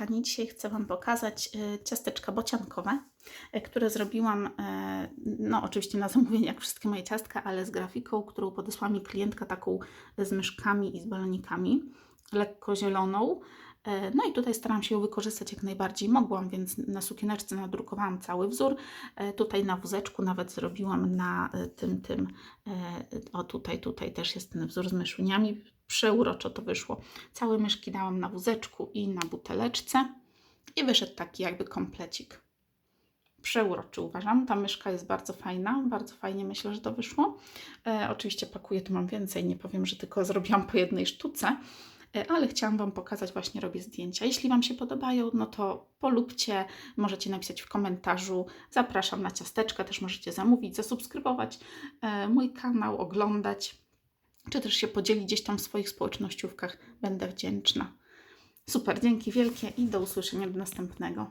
kochani, dzisiaj chcę Wam pokazać e, ciasteczka bociankowe, e, które zrobiłam, e, no oczywiście na zamówienie, jak wszystkie moje ciastka, ale z grafiką, którą podesłała mi klientka taką z myszkami i z balonikami, lekko zieloną. E, No i tutaj staram się ją wykorzystać jak najbardziej mogłam, więc na sukieneczce nadrukowałam cały wzór. E, Tutaj na wózeczku nawet zrobiłam na e, tym, tym, o tutaj, tutaj też jest ten wzór z myszyniami. Przeuroczo to wyszło. Całe myszki dałam na wózeczku i na buteleczce i wyszedł taki jakby komplecik. Przeuroczy uważam. Ta myszka jest bardzo fajna, bardzo fajnie myślę, że to wyszło. E, oczywiście pakuję, tu mam więcej, nie powiem, że tylko zrobiłam po jednej sztuce, ale chciałam Wam pokazać, właśnie robię zdjęcia. Jeśli Wam się podobają, no to polubcie, możecie napisać w komentarzu. Zapraszam na ciasteczka, też możecie zamówić, zasubskrybować e, mój kanał, oglądać, czy też się podzielić gdzieś tam w swoich społecznościówkach. Będę wdzięczna. Super, dzięki wielkie i do usłyszenia do następnego.